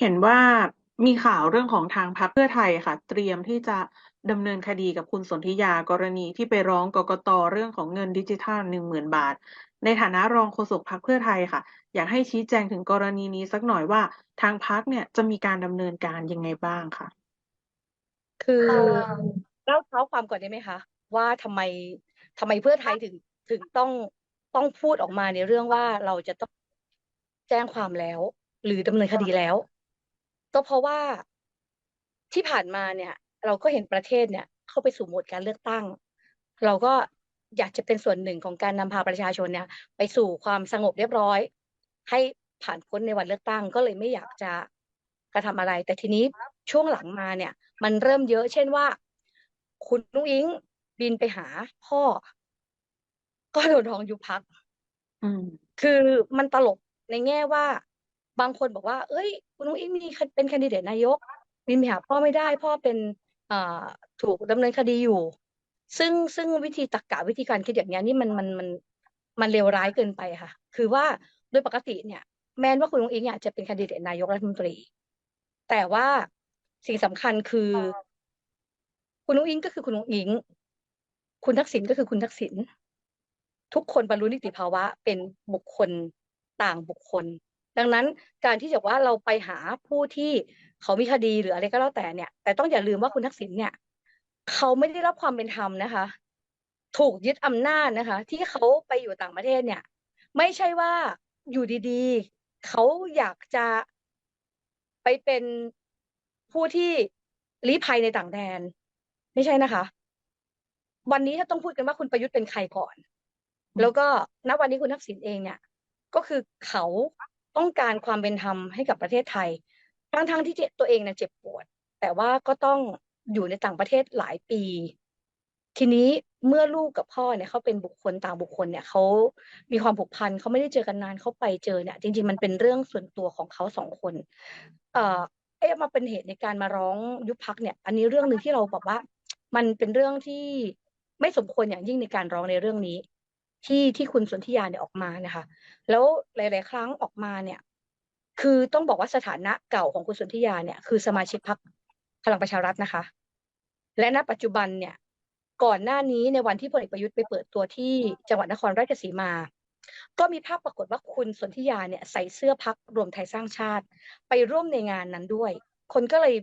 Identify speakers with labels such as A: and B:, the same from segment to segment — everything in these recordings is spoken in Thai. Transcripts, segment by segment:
A: เห็นว่ามีข่าวเรื่องของทางพรรคเพื่อไทยค่ะ เตรียมที่จะดำเนินคดีกับคุณสนธิยากรณีที่ไปร้องกกตเรื่องของเงินดิจิทัลหนึ่งหมื่นบาท ในฐานะรองโฆษกพรรคเพื่อไทยค่ะ อยากให้ชี้แจงถึงกรณีนี้สักหน่อยว่าทางพรรคเนี่ยจะมีการดำเนินการยังไงบ้างค่ะ
B: คือเล่าเท้าความก่อนได้ไหมคะ ว่าทำไมทำไมเพื่อไทยถึงถึงต้องต้องพูดออกมาในเรื่องว่าเราจะต้องแจ้งความแล้ว หรือดำเนินคดีแล้ว ก็เพราะว่าที่ผ่านมาเนี่ย เราก็เห็นประเทศเนี่ย เข้าไปสู่โหมดการเลือกตั้ง เราก็อยากจะเป็นส่วนหนึ่งของการนำพาประชาชนเนี่ย ไปสู่ความสงบเรียบร้อย ให้ผ่านพ้นในวันเลือกตั้ง ก็เลยไม่อยากจะกระทำอะไร แต่ทีนี้ช่วงหลังมาเนี่ย มันเริ่มเยอะ เช่นว่า คุณนุ้งอิงบินไปหาพ่อ ก็โดนท้องยุบพัก
A: อืม
B: คือมันตลกในแง่ว่า บางคนบอกว่า เอ้ย คุณนุ้งอิงมีเป็นแคนดิเดตนายกบินไปหาพ่อไม่ได้ พ่อเป็นถูกดำเนินคดีอยู่ ซึ่งซึ่งวิธีตรรกะวิธีการคิดอย่างนี้นี่มันมันมันมันเลวร้ายเกินไปค่ะ คือว่าโดยปกติเนี่ย แม้ว่าคุณนุ้งอิงเนี่ยจะเป็นแคนดิเดตนายกรัฐมนตรี แต่ว่าสิ่งสำคัญคือ คุณนุ้งอิงก็คือคุณนุ้งอิง คุณทักษิณก็คือคุณทักษิณทุกคนบรรลุนิติภาวะเป็นบุคคลต่างบุคคล ดังนั้นการที่จะว่าเราไปหาผู้ที่เขามีคดีหรืออะไรก็แล้วแต่เนี่ย แต่ต้องอย่าลืมว่าคุณทักษิณเนี่ย เขาไม่ได้รับความเป็นธรรมนะคะ ถูกยึดอำนาจนะคะ ที่เขาไปอยู่ต่างประเทศเนี่ย ไม่ใช่ว่าอยู่ดีๆ เขาอยากจะไปเป็นผู้ที่ลี้ภัยในต่างแดน ไม่ใช่นะคะ วันนี้ถ้าต้องพูดกันว่าคุณประยุทธ์เป็นใครก่อน แล้วก็ณวันนี้คุณทักษิณเองเนี่ย ก็คือเขา ต้องการความเป็นธรรมให้กับประเทศไทย ทั้งทั้งที่ตัวเองเนี่ยเจ็บปวด แต่ว่าก็ต้องอยู่ในต่างประเทศหลายปี ทีนี้เมื่อลูกกับพ่อเนี่ยเขาเป็นบุคคลต่างบุคคลเนี่ยเขามีความผูกพันเขาไม่ได้เจอกันนานเขาไปเจอเนี่ยจริง ๆ มันเป็นเรื่องส่วนตัวของเขาสองคน เอ่อเอ๊ะมาเป็นเหตุในการมาร้องยุบพักเนี่ย อันนี้เรื่องหนึ่งที่เราบอกว่า มันเป็นเรื่องที่ไม่สมควรอย่างยิ่งในการร้องในเรื่องนี้ ที่ที่คุณสนธิยาเนี่ยออกมานะคะ แล้วหลาย ๆ ครั้งออกมาเนี่ย คือต้องบอกว่าสถานะเก่าของคุณสนธิยาเนี่ย คือสมาชิกพรรคพลังประชารัฐนะคะ และณปัจจุบันเนี่ย ก่อนหน้านี้ในวันที่พลเอกประยุทธ์ไปเปิดตัวที่จังหวัดนครราชสีมา ก็มีภาพปรากฏว่าคุณสนธิยาเนี่ยใส่เสื้อพักรวมไทยสร้างชาติ ไปร่วมในงานนั้นด้วย คนก็เลย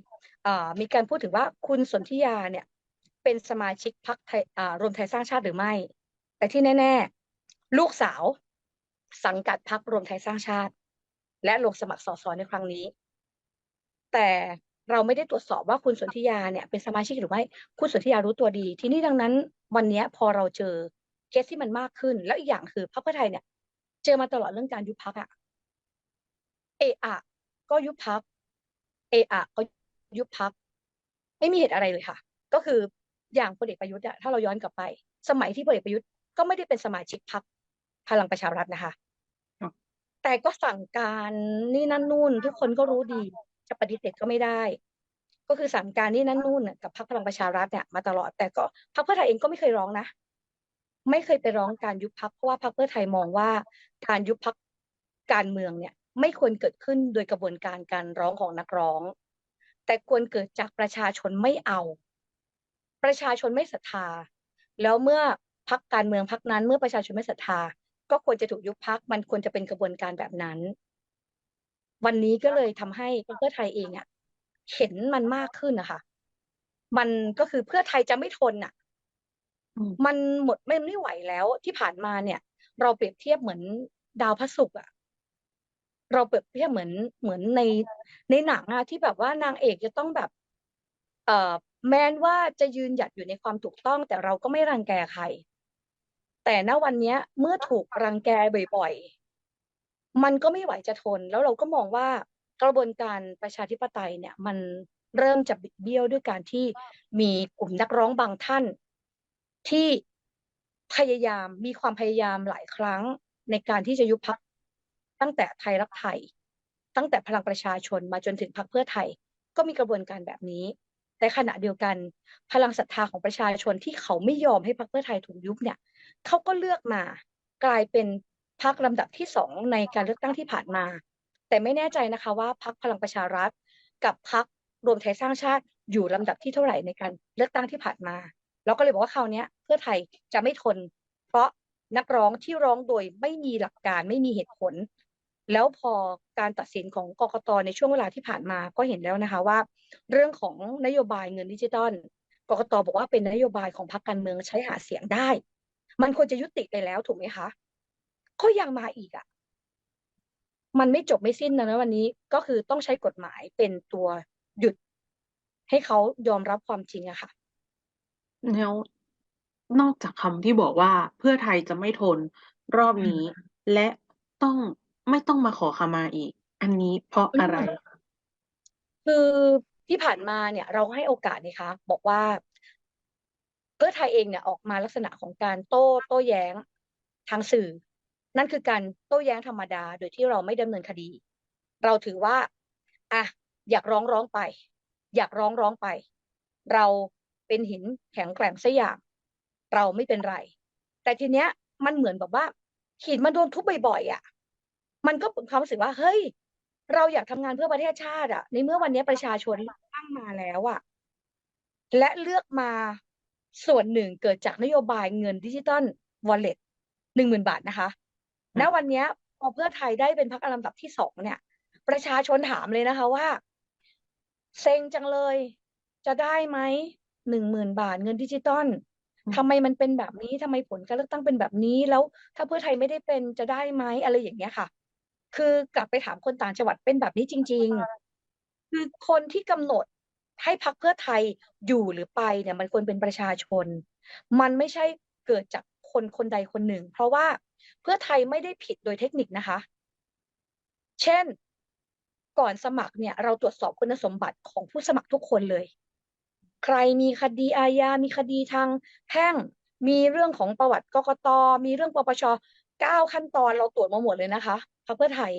B: มีการพูดถึงว่าคุณสนธิยาเนี่ยเป็นสมาชิกพักไทยรวมไทยสร้างชาติหรือไม่ แต่ที่แน่ ๆ ลูกสาวสังกัดพักรวมไทยสร้างชาติ และลงสมัครสสในครั้งนี้ แต่เราไม่ได้ตรวจสอบว่าคุณสนธิยาเนี่ยเป็นสมาชิกหรือไม่คุณสนธิยารู้ตัวดี ที่นี่ดังนั้น วันนี้พอเราเจอเคสที่มันมากขึ้น แล้วอีกอย่างคือพรรคเพื่อไทยเนี่ย เจอมาตลอดเรื่องการยุบพักอะเออะก็ยุบพักเออะก็ยุบพักไม่มีเหตุอะไรเลยค่ะ ก็คืออย่างพลเอกประยุทธ์อะถ้าเราย้อนกลับไป สมัยที่พลเอกประยุทธ์ ก็ไม่ได้เป็นสมาชิกพรรคพลังประชารัฐนะคะ แต่ก็สั่งการนี่นั่นนู่น ทุกคนก็รู้ดีจะปฏิเสธก็ไม่ได้ ก็คือสั่งการนี่นั่นนู่นกับพรรคพลังประชารัฐเนี่ยมาตลอดแต่ก็พรรคเพื่อไทยเองก็ไม่เคยร้องนะไม่เคยไปร้องการยุบพักเพราะว่าพรรคเพื่อไทยมองว่าการยุบพักการเมืองเนี่ยไม่ควรเกิดขึ้นโดยกระบวนการการร้องของนักร้อง แต่ควรเกิดจากประชาชนไม่เอา ประชาชนไม่ศรัทธา แล้วเมื่อ พักการเมืองพักนั้นเมื่อประชาชนไม่ศรัทธา ก็ควรจะถูกยุบพักมันควรจะเป็นกระบวนการแบบนั้น วันนี้ก็เลยทำให้เพื่อไทยเองอะเห็นมันมากขึ้นนะคะมันก็คือเพื่อไทยจะไม่ทนอะ มันหมดไม่ไม่ไหวแล้วที่ผ่านมาเนี่ย เราเปรียบเทียบเหมือนดาวพระศุกร์อะเราเปรียบเทียบเหมือนเหมือนในในหนังอะที่แบบว่านางเอกจะต้องแบบ เอ่อแม้นว่าจะยืนหยัดอยู่ในความถูกต้อง แต่เราก็ไม่รังแกใคร แต่ณวันนี้เมื่อถูกรังแกบ่อยๆ มันก็ไม่ไหวจะทน แล้วเราก็มองว่ากระบวนการประชาธิปไตยเนี่ยมันเริ่มจะบิดเบี้ยวด้วยการที่มีกลุ่มนักร้องบางท่าน ที่พยายามมีความพยายามหลายครั้งในการที่จะยุบพักตั้งแต่ไทยรักไทย ตั้งแต่พลังประชาชนมาจนถึงพรรคเพื่อไทย ก็มีกระบวนการแบบนี้แต่ขณะเดียวกัน พลังศรัทธาของประชาชนที่เขาไม่ยอมให้พรรคเพื่อไทยถูกยุบเนี่ย เขาก็เลือกมา กลายเป็นพรรคลำดับที่สองในการเลือกตั้งที่ผ่านมา แต่ไม่แน่ใจนะคะว่าพรรคพลังประชารัฐ กับพรรครวมไทยสร้างชาติอยู่ลำดับที่เท่าไหร่ในการเลือกตั้งที่ผ่านมาเราก็เลยบอกว่าคราวนี้เพื่อไทยจะไม่ทน เพราะนักร้องที่ร้องโดยไม่มีหลักการไม่มีเหตุผล แล้วพอการตัดสินของกกตในช่วงเวลาที่ผ่านมาก็เห็นแล้วนะคะว่า เรื่องของนโยบายเงินดิจิตอลกกตบอกว่าเป็นนโยบายของพรรคการเมืองใช้หาเสียงได้ มันควรจะยุติไปแล้วถูกไหมคะ ก็ยังมาอีกอะ มันไม่จบไม่สิ้นนะวันนี้ก็คือต้องใช้กฎหมายเป็นตัวหยุด ให้เขายอมรับความจริงอะค่ะ
A: แล้วนอกจากคำที่บอกว่าเพื่อไทยจะไม่ทนรอบนี้ และต้องไม่ต้องมาขอขมาอีก อันนี้เพราะอะไร
B: คือที่ผ่านมาเนี่ย เราให้โอกาสนะคะ บอกว่า เพื่อไทยเองเนี่ยออกมาลักษณะของการโต้โต้แย้งทางสื่อ นั่นคือการโต้แย้งธรรมดา โดยที่เราไม่ดำเนินคดี เราถือว่าอะอยากร้องร้องไป อยากร้องร้องไป เราเป็นหินแข็งแกร่งสัอย่าง เราไม่เป็นไร แต่ทีเนี้ยมันเหมือนแบบว่าหินมันโดนทุบบ่อยๆอะ มันก็เป็นความรู้สึกว่าเฮ้ยเราอยากทำงานเพื่อประเทศชาติอะในเมื่อวันนี้ประชาชนตั้งมาแล้วอะและเลือกมา ส่วนหนึ่งเกิดจากนโยบายเงินดิจิตอลวอลเล็ตหนึ่งหมื่นบาทนะคะ
A: อืม
B: ณวันเนี้ยพอเพื่อไทยได้เป็นพรรคอันดับที่สองเนี่ย ประชาชนถามเลยนะคะว่า เซ็งจังเลย จะได้ไหมหนึ่งหมื่นบาทเงินดิจิตอลทำไมมันเป็นแบบนี้ทำไมผลการเลือกตั้งเป็นแบบนี้แล้ว ถ้าเพื่อไทยไม่ได้เป็นจะได้ไหมอะไรอย่างเงี้ยค่ะ คือกลับไปถามคนต่างจังหวัดเป็นแบบนี้จริง ๆ คือคนที่กำหนด ให้พรรคเพื่อไทยอยู่หรือไปเนี่ยมันควรเป็นประชาชน มันไม่ใช่เกิดจากคนคนใดคนหนึ่ง เพราะว่าเพื่อไทยไม่ได้ผิดโดยเทคนิคนะคะ เช่น ก่อนสมัครเนี่ยเราตรวจสอบคุณสมบัติของผู้สมัครทุกคนเลย ใครมีคดีอาญา มีคดีทางแพ่ง มีเรื่องของประวัติกกต มีเรื่องปปชเก้าขั้นตอนเราตรวจมาหมดเลยนะคะพรรคเพื่อไทย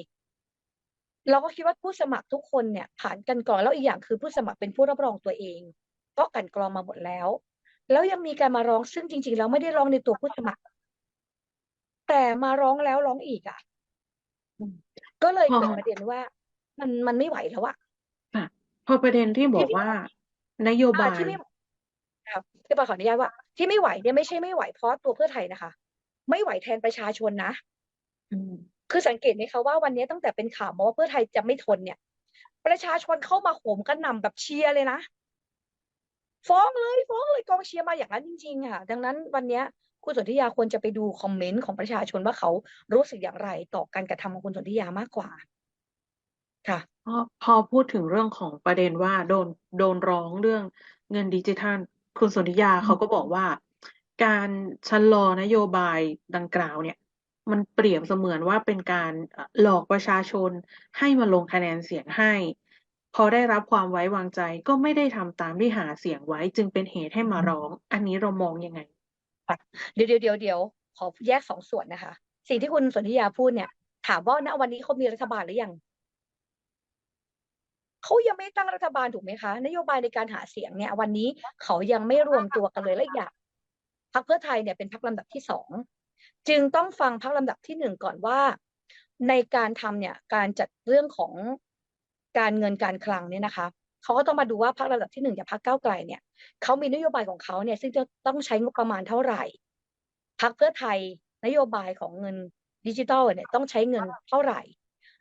B: เราก็คิดว่าผู้สมัครทุกคนเนี่ยผ่านกลันกรองแล้วอีกอย่างคือผู้สมัครเป็นผู้รับรองตัวเองก็กลันกรองมาหมดแล้ว แล้วยังมีการมาร้องซึ่งจริงๆแล้วไม่ได้ร้องในตัวผู้สมัคร แต่มาร้องแล้วร้องอีกอะ
A: อืม
B: ก็เลย
A: พอ
B: เกิดประเด็นว่า มันมันไม่ไหวแล้วอะ
A: ค่ะพอประเด็นที่บอกว่านโย
B: อ่า
A: บาย
B: ที่ไม่ครับที่ปาขออนุญาตว่า ที่ไม่ไหวเนี่ยไม่ใช่ไม่ไหวเพราะตัวเพื่อไทยนะคะ ไม่ไหวแทนประชาชนนะ
A: อืม
B: คือสังเกตไหมคะว่าวันนี้ตั้งแต่เป็นข่าวมาว่าเพื่อไทยจะไม่ทนเนี่ย ประชาชนเข้ามาโหมกระหน่ำแบบเชียร์เลยนะ ฟ้องเลยฟ้องเลยกองเชียร์มาอย่างนั้นจริงๆค่ะ ดังนั้นวันนี้คุณสนธิยาควรจะไปดูคอมเมนต์ของประชาชนว่าเขารู้สึกอย่างไรต่อการกระทำของคุณสนธิยามากกว่า ค่ะ
A: พอพอพูดถึงเรื่องของประเด็นว่าโดนโดนร้องเรื่องเงินดิจิทัล คุณสนธิยาเขาก็บอกว่า การชะลอนโยบายดังกล่าวเนี่ย มันเปรียบเสมือนว่าเป็นการหลอกประชาชนให้มาลงคะแนนเสียงให้ พอได้รับความไว้วางใจก็ไม่ได้ทำตามที่หาเสียงไว้จึงเป็นเหตุให้มาร้อง อันนี้เรามองยังไง
B: เดี๋ยวเดี๋ยวเดี๋ยวเดี๋ยวขอแยกสองส่วนนะคะ สิ่งที่คุณสนธิยาพูดเนี่ย ถามว่าณวันนี้เขามีรัฐบาลหรือยังเขายังไม่ตั้งรัฐบาลถูกไหมคะ นโยบายในการหาเสียงเนี่ย วันนี้เขายังไม่รวมตัวกันเลยและอีกอย่างพรรคเพื่อไทยเนี่ยเป็นพรรคลำดับที่สอง จึงต้องฟังพรรลำดับที่หนึ่งก่อนว่า ในการทำเนี่ยการจัดเรื่องของการเงินการคลังเนี่ยนะคะเขาก็ต้องมาดูว่าพรรลำดับที่หนึ่งอย่างพรรคก้าไกลเนี่ยเขามีนโยบายของเขาเนี่ยซึ่งจะต้องใช้งบประมาณเท่าไหร่พรรคเพื่อไทยนโยบายของเงินดิจิทัลเนี่ยต้องใช้เงินเท่าไหร่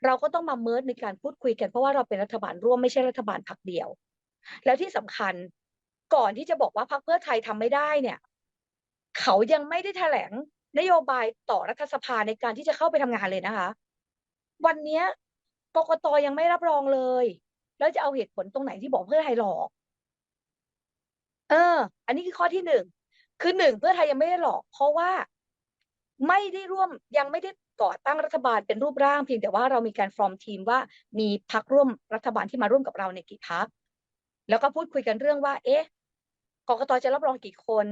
B: เราก็ต้องมาเมิร์ดในการพูดคุยกันเพราะว่าเราเป็นรัฐบาลร่วมไม่ใช่รัฐบาลพรรคเดียว แล้วที่สำคัญก่อนที่จะบอกว่าพรรคเพื่อไทยทำไม่ได้เนี่ย เขายังไม่ได้แถลง นโยบายต่อรัฐสภาในการที่จะเข้าไปทำงานเลยนะคะ วันเนี้ยกกตยังไม่รับรองเลย แล้วจะเอาเหตุผลตรงไหนที่บอกเพื่อไทยหลอก เออ อันนี้คือข้อที่หนึ่งคือหนึ่งเพื่อไทยยังไม่ได้หลอก เพราะว่าไม่ได้ร่วมยังไม่ได้ก่อตั้งรัฐบาลเป็นรูปร่างเพียงแต่ว่าเรามีการฟอร์มทีมว่ามีพักร่วมรัฐบาลที่มาร่วมกับเราในกี่พักแล้วก็พูดคุยกันเรื่องว่า เอ๊ะกกตจะรับรองกี่คน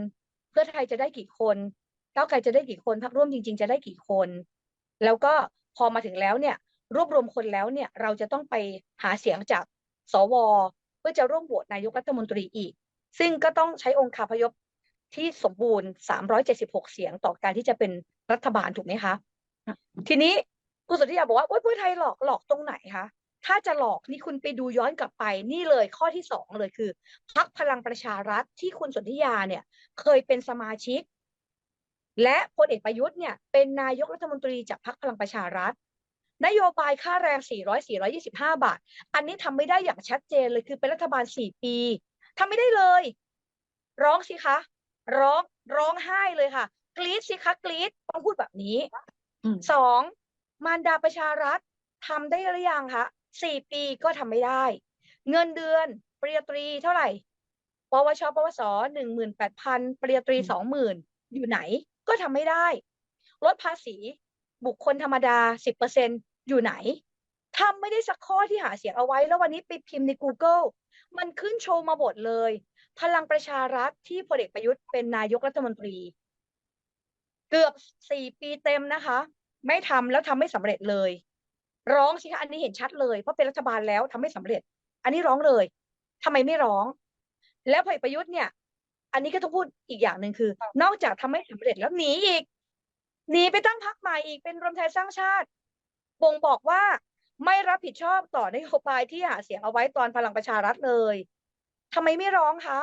B: เพื่อไทยจะได้กี่คน ก้าวไกลจะได้กี่คนพักร่วมจริง ๆ จะได้กี่คน แล้วก็พอมาถึงแล้วเนี่ย รวบรวมคนแล้วเนี่ย เราจะต้องไปหาเสียงจากสวเพื่อจะร่วมโหวตนายกรัฐมนตรีอีก ซึ่งก็ต้องใช้องค์คาพยพที่สมบูรณ์ 376 เสียงต่อการที่จะเป็นรัฐบาลถูกไหมคะ ทีนี้คุณสนธิยาบอกว่าโอ๊ยเพื่อไทยหลอกหลอกตรงไหนคะถ้าจะหลอกนี่คุณไปดูย้อนกลับไปนี่เลยข้อที่สองเลยคือพักพลังประชารัฐที่คุณสนธิยาเนี่ย เคยเป็นสมาชิก และพลเอกประยุทธ์เนี่ยเป็นนายกรัฐมนตรีจากพักพลังประชารัฐ นโยบายค่าแรง 400 425 บาท อันนี้ทำไม่ได้อย่างชัดเจนเลยคือเป็นรัฐบาล 4 ปีทำไม่ได้เลย ร้องสิคะ ร้องร้องไห้เลยค่ะ กรี๊ดสิคะกรี๊ดต้องพูดแบบนี้
A: อืม
B: สองมารดาประชารัฐทำได้หรือยังคะสี่ปีก็ทำไม่ได้ เงินเดือนปริญญาตรีเท่าไหร่ปวชปวสหนึ่งหมื่นแปดพันปริญญาตรีสองหมื่นอยู่ไหน ก็ทำไม่ได้ ลดภาษีบุคคลธรรมดาสิบเปอยู่ไหนทำไม่ได้สักข้อที่หาเสียงเอาไว้ แล้ววันนี้ไปพิมพ์ใน Google มันขึ้นโชว์มาหมดเลย พลังประชารัฐที่พลเอกประยุทธ์เป็นนายกรัฐมนตรี เกือบสี่ปีเต็มนะคะ ไม่ทำแล้วทำไม่สำเร็จเลย ร้องสิคะอันนี้เห็นชัดเลยเพราะเป็นรัฐบาลแล้วทำไม่สำเร็จ อันนี้ร้องเลยทำไมไม่ร้อง แล้วพลเอกประยุทธ์เนี่ย อันนี้ก็ต้องพูดอีกอย่างหนึ่งคือ นอกจากทำไม่สำเร็จแล้วหนีอีกหนีไปตั้งพรรคใหม่อีกเป็นรวมไทยสร้างชาติบ่งบอกว่าไม่รับผิดชอบต่อนโยบายที่หาเสียงเอาไว้ตอนพลังประชารัฐเลยทำไมไม่ร้องคะ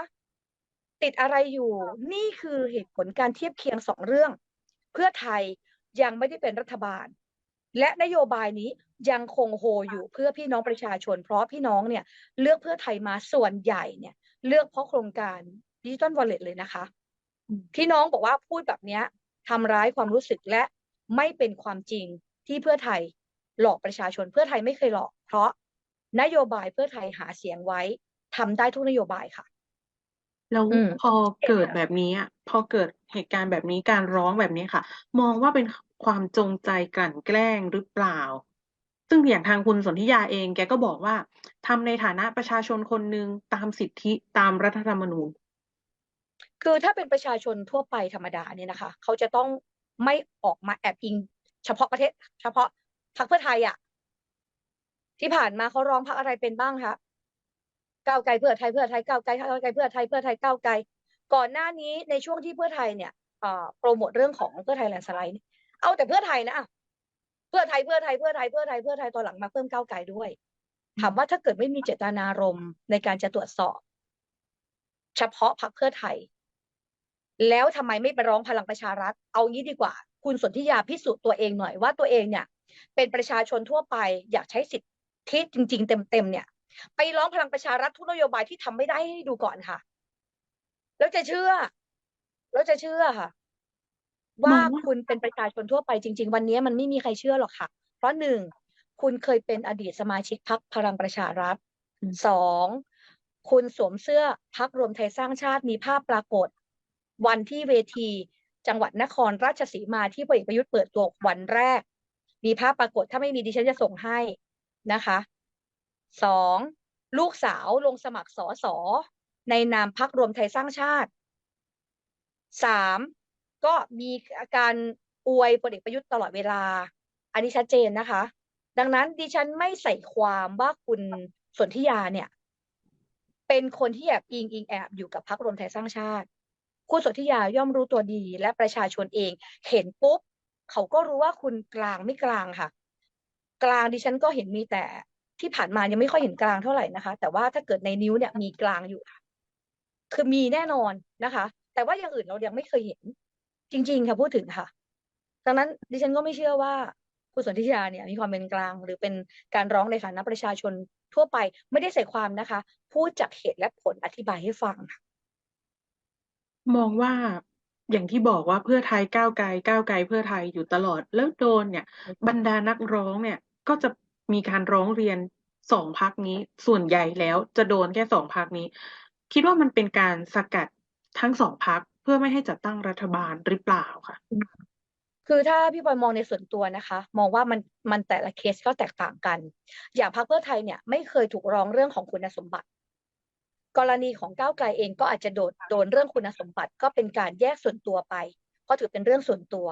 B: ติดอะไรอยู่นี่คือเหตุผลการเทียบเคียงสองเรื่อง เพื่อไทยยังไม่ได้เป็นรัฐบาล และนโยบายนี้ยังคงโฮอยู่เพื่อพี่น้องประชาชน เพราะพี่น้องเนี่ย เลือกเพื่อไทยมาส่วนใหญ่เนี่ย เลือกเพราะโครงการ ดิจิตอลวอลเล็ตเลยนะคะ
A: อืม
B: พี่น้องบอกว่าพูดแบบเนี้ยทำร้ายความรู้สึกและไม่เป็นความจริงที่เพื่อไทยหลอกประชาชนเพื่อไทยไม่เคยหลอก เพราะนโยบายเพื่อไทยหาเสียงไว้ทำได้ทุกนโยบายค่ะ
A: แล้ว
B: อืม
A: พอเกิดแบบนี้อะพอเกิดเหตุการณ์แบบนี้การร้องแบบนี้ค่ะ มองว่าเป็นความจงใจกลั่นแกล้งหรือเปล่า ซึ่งอย่างทางคุณสนธิยาเองแกก็บอกว่าทำในฐานะประชาชนคนหนึ่งตามสิทธิตามรัฐธรรมนูญ
B: คือถ้าเป็นประชาชนทั่วไปธรรมดาเนี่ยนะคะ เขาจะต้องไม่ออกมาแอบอิง เฉพาะประเทศ เฉพาะพรรคเพื่อไทยอะที่ผ่านมาเขาร้องพรรคอะไรเป็นบ้างคะก้าวไกลเพื่อไทยเพื่อไทยก้าวไกลก้าวไกลเพื่อไทยเพื่อไทยก้าวไกล ก่อนหน้านี้ในช่วงที่เพื่อไทยเนี่ยโปรโมทเรื่องของเพื่อไทยแลนด์สไลด์เอาแต่เพื่อไทยนะอะเพื่อไทยเพื่อไทยเพื่อไทยเพื่อไทยเพื่อไทยตอนหลังมาเพิ่มก้าวไกลด้วยถามว่าถ้าเกิดไม่มีเจตนารมณ์ในการจะตรวจสอบ เฉพาะพรรคเพื่อไทย แล้วทำไมไม่ไปร้องพลังประชารัฐ เอางี้ดีกว่า คุณสนธิยาพิสูจน์ตัวเองหน่อยว่าตัวเองเนี่ย เป็นประชาชนทั่วไปอยากใช้สิทธิจริง ๆ เต็มๆเนี่ย ไปร้องพลังประชารัฐทุกนโยบายที่ทำไม่ได้ให้ดูก่อนค่ะ แล้วจะเชื่อ แล้วจะเชื่อค่ะ ว่าคุณเป็นประชาชนทั่วไปจริง ๆ วันนี้มันไม่มีใครเชื่อหรอกค่ะ เพราะหนึ่งคุณเคยเป็นอดีตสมาชิกพรรคพลังประชารัฐสองคุณสวมเสื้อพรรครวมไทยสร้างชาติมีภาพปรากฏ วันที่เวที จังหวัดนครราชสีมาที่พลเอกประยุทธ์เปิดตัววันแรก มีภาพปรากฏถ้าไม่มีดิฉันจะส่งให้นะคะสองลูกสาวลงสมัครสอสอในนามพรรครวมไทยสร้างชาติสามก็มีอาการอวยพลเอกประยุทธ์ตลอดเวลา อันนี้ชัดเจนนะคะ ดังนั้นดิฉันไม่ใส่ความว่าคุณสนธิยาเนี่ย เป็นคนที่แอบอิงอิงแอบอยู่กับพรรครวมไทยสร้างชาติ คุณสนธิยาย่อมรู้ตัวดีและประชาชนเอง เห็นปุ๊บเขาก็รู้ว่าคุณกลางไม่กลางค่ะ กลางดิฉันก็เห็นมีแต่ที่ผ่านมายังไม่ค่อยเห็นกลางเท่าไหร่นะคะ แต่ว่าถ้าเกิดในนิ้วเนี่ยมีกลางอยู่ค่ะคือมีแน่นอนนะคะ แต่ว่าอย่างอื่นเรายังไม่เคยเห็น จริง ๆ ค่ะพูดถึงค่ะดังนั้นดิฉันก็ไม่เชื่อว่าคุณสนธิยาเนี่ยมีความเป็นกลาง หรือเป็นการร้องในฐานะประชาชนทั่วไปไม่ได้ใส่ความนะคะ พูดจากเหตุและผลอธิบายให้ฟังค่ะ
A: มองว่า อย่างที่บอกว่า เพื่อไทยก้าวไกล ก้าวไกลเพื่อไทยอยู่ตลอด แล้วโดนเนี่ย บรรดานักร้องเนี่ย ก็จะมีการร้องเรียนสองพักนี้ ส่วนใหญ่แล้วจะโดนแค่สองพักนี้ คิดว่ามันเป็นการสกัดทั้งสองพักเพื่อไม่ให้จัดตั้งรัฐบาลหรือเปล่าค่ะ
B: คือถ้าพี่บอยมองในส่วนตัวนะคะ มองว่ามันมันแต่ละเคสก็แตกต่างกัน อย่างพรรคเพื่อไทยเนี่ยไม่เคยถูกร้องเรื่องของคุณสมบัติ กรณีของก้าวไกลเองก็อาจจะโดนโดนเรื่องคุณสมบัติก็เป็นการแยกส่วนตัวไปเพราะถือเป็นเรื่องส่วนตัว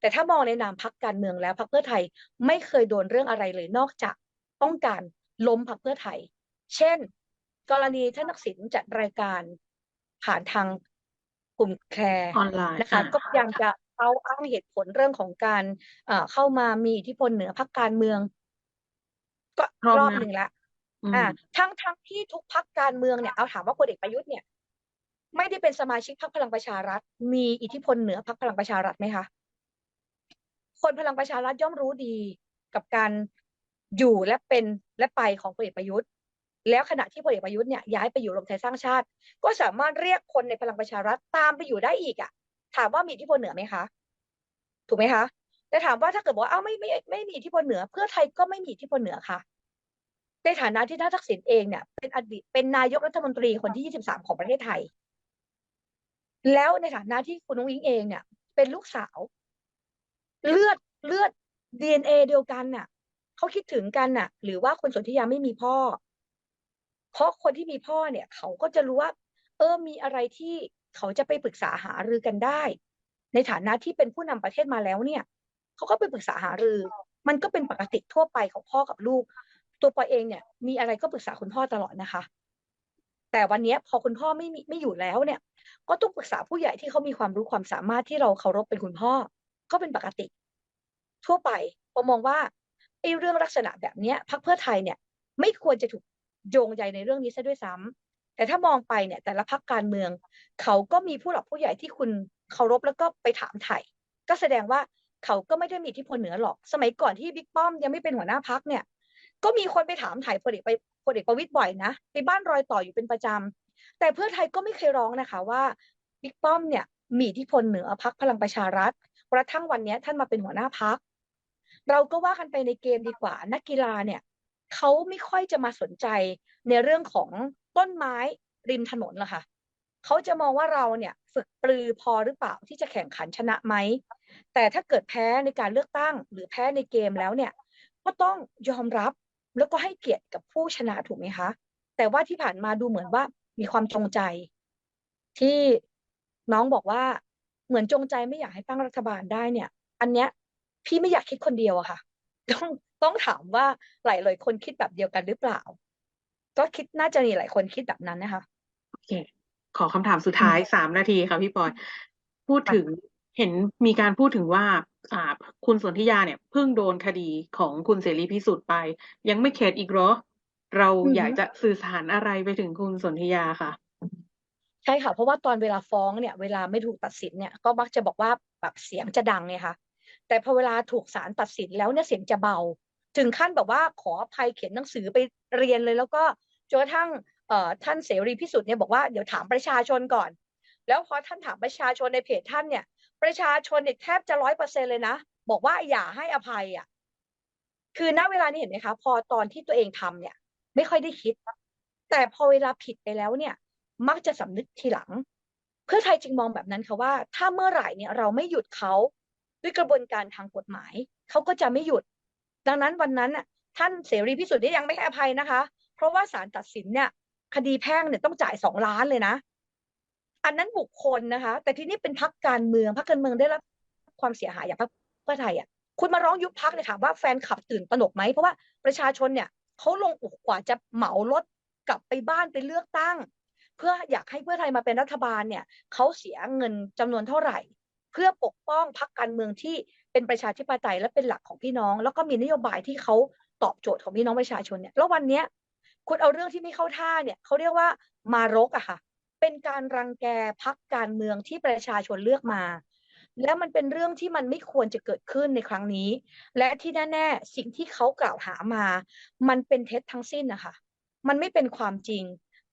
B: แต่ถ้ามองในนามพรรคการเมืองแล้วพรรคเพื่อไทยไม่เคยโดนเรื่องอะไรเลยนอกจากต้องการล้มพรรคเพื่อไทย เช่น กรณีท่านทักษิณจัดรายการผ่านทางกลุ่มแคร์
A: ออนไลน์
B: นะคะ
A: อ่า
B: ก็พยายามจะเขาอ้างเหตุผลเรื่องของการเอ่อเข้ามามีอิทธิพลเหนือพรรคการเมือง ก็
A: ครอบ
B: รอบ
A: งำ
B: หนึ่งละ
A: อื
B: อ่าม ทั้งทั้งที่ทุกพรรคการเมืองเนี่ยเอาถามว่าพลเอกประยุทธ์เนี่ย ไม่ได้เป็นสมาชิกพรรคพลังประชารัฐ มีอิทธิพลเหนือพรรคพลังประชารัฐไหมคะ คนพลังประชารัฐย่อมรู้ดีกับการอยู่และเป็นและไปของพลเอกประยุทธ์ แล้วขณะที่พลเอกประยุทธ์เนี่ยย้ายไปอยู่รวมไทยสร้างชาติ ก็สามารถเรียกคนในพลังประชารัฐตามไปอยู่ได้อีกอะ ถามว่ามีอิทธิพลเหนือไหมคะ ถูกไหมคะแต่ถามว่าถ้าเกิดบอกว่าอ้าวไม่ไม่ไม่มีอิทธิพลเหนือ เพื่อไทยก็ไม่มีอิทธิพลเหนือค่ะ ในฐานะที่ท่านทักษิณเองเนี่ยเป็นอดีตเป็นนายกรัฐมนตรีคนที่ 23 ของประเทศไทย แล้วในฐานะที่คุณนุ้งอิงเองเนี่ย เป็นลูกสาว เลือดเลือด DNA เดียวกันน่ะเขาคิดถึงกันน่ะ หรือว่าคุณสนธิยาไม่มีพ่อ เพราะคนที่มีพ่อเนี่ย เขาก็จะรู้ว่า เออมีอะไรที่เขาจะไปปรึกษาหารือกันได้ ในฐานะที่เป็นผู้นำประเทศมาแล้วเนี่ยเขาก็ไปปรึกษาหารือ มันก็เป็นปกติทั่วไปของพ่อกับลูก ตัวปอยเองเนี่ย มีอะไรก็ปรึกษาคุณพ่อตลอดนะคะ แต่วันนี้พอคุณพ่อไม่มีไม่อยู่แล้วเนี่ย ก็ต้องปรึกษาผู้ใหญ่ที่เขามีความรู้ความสามารถที่เราเคารพเป็นคุณพ่อ ก็เป็นปกติ ทั่วไปผมมองว่าไอ้เรื่องลักษณะแบบเนี้ยพรรคเพื่อไทยเนี่ย ไม่ควรจะถูกโยงใยในเรื่องนี้ซะด้วยซ้ำแต่ถ้ามองไปเนี่ย แต่ละพรรคการเมือง เขาก็มีผู้หลักผู้ใหญ่ที่คุณเคารพแล้วก็ไปถามไถ่ก็แสดงว่าเขาก็ไม่ได้มีอิทธิพลเหนือหรอก สมัยก่อนที่บิ๊กป้อมยังไม่เป็นหัวหน้าพักเนี่ย ก็มีคนไปถามไถ่พลเอกไปพลเอกประวิตยบ่อยนะไปบ้านรอยต่ออยู่เป็นประจำแต่เพื่อไทยก็ไม่เคยร้องนะคะว่าบิ๊กป้อมเนี่ยมีอิทธิพลเหนือพักพลังประชารัฐกระทั่งวันนี้ท่านมาเป็นหัวหน้าพัก เราก็ว่ากันไปในเกมดีกว่า นักกีฬาเนี่ยเขาไม่ค่อยจะมาสนใจในเรื่องของต้นไม้ริมถนนละค่ะเขาจะมองว่าเราเนี่ยฝึกปรือพอหรือเปล่าที่จะแข่งขันชนะไหม แต่ถ้าเกิดแพ้ในการเลือกตั้ง หรือแพ้ในเกมแล้วเนี่ยก็ต้องยอมรับ แล้วก็ให้เกียรติกับผู้ชนะถูกไหมคะ แต่ว่าที่ผ่านมาดูเหมือนว่ามีความจงใจ ที่น้องบอกว่าเหมือนจงใจไม่อยากให้ตั้งรัฐบาลได้เนี่ย อันเนี้ยพี่ไม่อยากคิดคนเดียวอะค่ะ ต้องต้องถามว่าหลายหลายคนคิดแบบเดียวกันหรือเปล่า ก็คิดน่าจะมีหลายคนคิดแบบนั้นนะคะ
A: โอเค ขอคำถามสุดท้ายสามนาทีค่ะพี่ปอย พูดถึงเห็นมีการพูดถึงว่า อ่า คุณสนธิยาเนี่ยเพิ่งโดนคดีของคุณเสรีพิสุทธิ์ไป ยังไม่เข็ดอีกเหรอ เรา
B: อือฮึ
A: อยากจะสื่อสารอะไรไปถึงคุณสนธิยาค่ะ
B: ใช่ค่ะ เพราะว่าตอนเวลาฟ้องเนี่ย เวลาไม่ถูกตัดสินเนี่ยก็มักจะบอกว่าแบบเสียงจะดังไงคะแต่พอเวลาถูกศาลตัดสินแล้วเนี่ยเสียงจะเบา ถึงขั้นแบบว่าขออภัยเขียนหนังสือไปเรียนเลย แล้วก็จนกระทั่งเอ่อท่านเสรีพิสุทธิ์เนี่ยบอกว่าเดี๋ยวถามประชาชนก่อน แล้วพอท่านถามประชาชนในเพจท่านเนี่ย ประชาชนเนี่ยแทบจะร้อยเปอร์เซ็นเลยนะ บอกว่าอย่าให้อภัยอะ คือณเวลานี้เห็นไหมคะ พอตอนที่ตัวเองทำเนี่ย ไม่ค่อยได้คิด แต่พอเวลาผิดไปแล้วเนี่ย มักจะสำนึกทีหลัง เพื่อไทยจึงมองแบบนั้นค่ะว่า ถ้าเมื่อไหร่เนี่ยเราไม่หยุดเขาด้วยกระบวนการทางกฎหมาย เขาก็จะไม่หยุด ดังนั้นวันนั้นน่ะท่านเสรีพิสุทธิ์นี่ยังไม่ให้อภัยนะคะ เพราะว่าศาลตัดสินเนี่ย คดีแพ่งเนี่ยต้องจ่ายสองล้านเลยนะ อันนั้นบุคคลนะคะ แต่ที่นี่เป็นพักการเมืองพักการเมืองได้รับความเสียหายอย่างพรรคเพื่อไทยอะคุณมาร้องยุบพักเนี่ยถามว่าแฟนคลับตื่นตระหนกไหมเพราะว่าประชาชนเนี่ยเขาลงอกกว่าจะเหมารถกลับไปบ้านไปเลือกตั้ง เพื่ออยากให้เพื่อไทยมาเป็นรัฐบาลเนี่ยเขาเสียเงินจำนวนเท่าไหร่ เพื่อปกป้องพรรคการเมืองที่เป็นประชาธิปไตยและเป็นหลักของพี่น้อง แล้วก็มีนโยบายที่เขาตอบโจทย์ของพี่น้องประชาชนเนี่ยแล้ววันเนี้ยคุณเอาเรื่องที่ไม่เข้าท่าเนี่ยเขาเรียกว่ามารกอะค่ะ เป็นการรังแกพักการเมืองที่ประชาชนเลือกมา แล้วมันเป็นเรื่องที่มันไม่ควรจะเกิดขึ้นในครั้งนี้ และที่แน่ๆสิ่งที่เขากล่าวหามา มันเป็นเท็จทั้งสิ้นนะคะมันไม่เป็นความจริง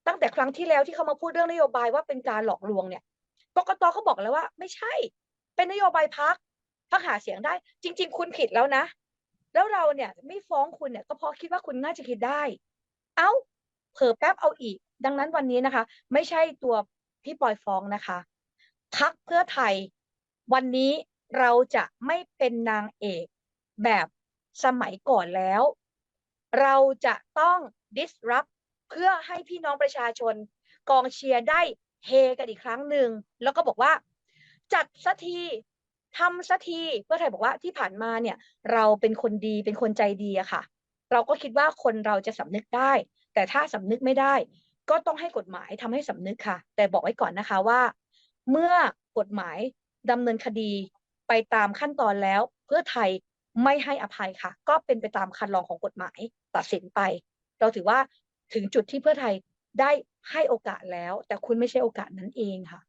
B: ตั้งแต่ครั้งที่แล้วที่เขามาพูดเรื่องนโยบายว่าเป็นการหลอกลวงเนี่ยกกตเขาบอกแล้วว่าไม่ใช่ เป็นนโยบายพักพักหาเสียงได้ จริง ๆ คุณผิดแล้วนะ แล้วเราเนี่ยไม่ฟ้องคุณเนี่ยก็เพราะคิดว่าคุณน่าจะคิดได้ เอ้าเผลอแป๊บเอาอีก ดังนั้นวันนี้นะคะ ไม่ใช่ตัวพี่ปอยฟ้องนะคะพักเพื่อไทย วันนี้เราจะไม่เป็นนางเอกแบบสมัยก่อนแล้ว เราจะต้อง disrupt เพื่อให้พี่น้องประชาชน กองเชียร์ได้เฮกันอีกครั้งหนึ่งแล้วก็บอกว่า จัดสักทีทำสักทีเพื่อไทยบอกว่าที่ผ่านมาเนี่ย เราเป็นคนดีเป็นคนใจดีอะค่ะ เราก็คิดว่าคนเราจะสำนึกได้ แต่ถ้าสำนึกไม่ได้ ก็ต้องให้กฎหมายทำให้สำนึกค่ะ แต่บอกไว้ก่อนนะคะว่า เมื่อกฎหมายดำเนินคดีไปตามขั้นตอนแล้ว เพื่อไทยไม่ให้อภัยค่ะ ก็เป็นไปตามคันลองของกฎหมายตัดสินไป เราถือว่าถึงจุดที่เพื่อไทยได้ให้โอกาสแล้ว แต่คุณไม่ใช่โอกาสนั้นเองค่ะ